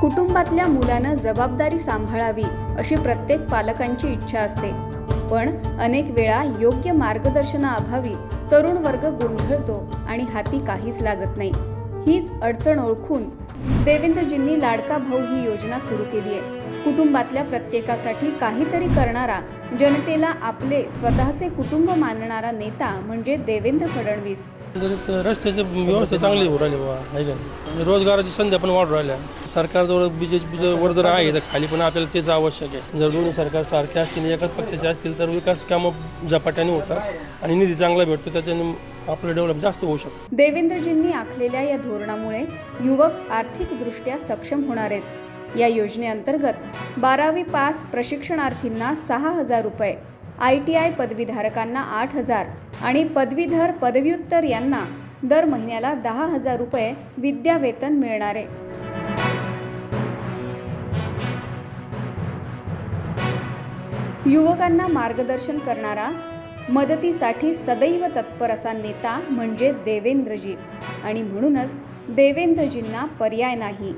कुटुंबातल्या मुलानं जबाबदारी सांभाळावी अशी प्रत्येक पालकांची इच्छा असते. पण अनेक वेळा योग्य मार्गदर्शनाअभावी तरुण वर्ग गोंधळतो आणि हाती काहीच लागत नाही. हीच अडचण ओळखून देवेंद्रजींनी लाडका भाऊ ही योजना सुरू केली आहे. कुटुंबातल्या प्रत्येकासाठी काहीतरी करणारा जनतेला आपले स्वतःचे कुटुंब मानणारा नेता म्हणजे देवेंद्र फडणवीस. जर रस्त्याचे व्यवस्था चांगली होऊ राहिली नाही? रोजगाराची संध्या पण वाढू राहिल्या. सरकारजवळ बीजेपी वर जर आहे खाली पण आपल्याला तेच आवश्यक आहे. जर दोन्ही सरकार सारखे असतील एकाच पक्षाचे असतील तर विकास कामं झपाट्याने होतात आणि निधी चांगला भेटतो त्याच्याने आपलं डेव्हलप जास्त होऊ शकतं. देवेंद्रजींनी आखलेल्या या धोरणामुळे युवक आर्थिकदृष्ट्या सक्षम होणार आहेत. या योजनेअंतर्गत बारावी पास प्रशिक्षणार्थींना सहा हजार रुपये आय टी आय पदवीधारकांना आठ हजार आणि पदवीधर पदव्युत्तर यांना दर महिन्याला दहा हजार रुपये विद्यावेतन मिळणारे. युवकांना मार्गदर्शन करणारा मदतीसाठी सदैव तत्पर असा नेता म्हणजे देवेंद्रजी आणि म्हणूनच देवेंद्रजींना पर्याय नाही.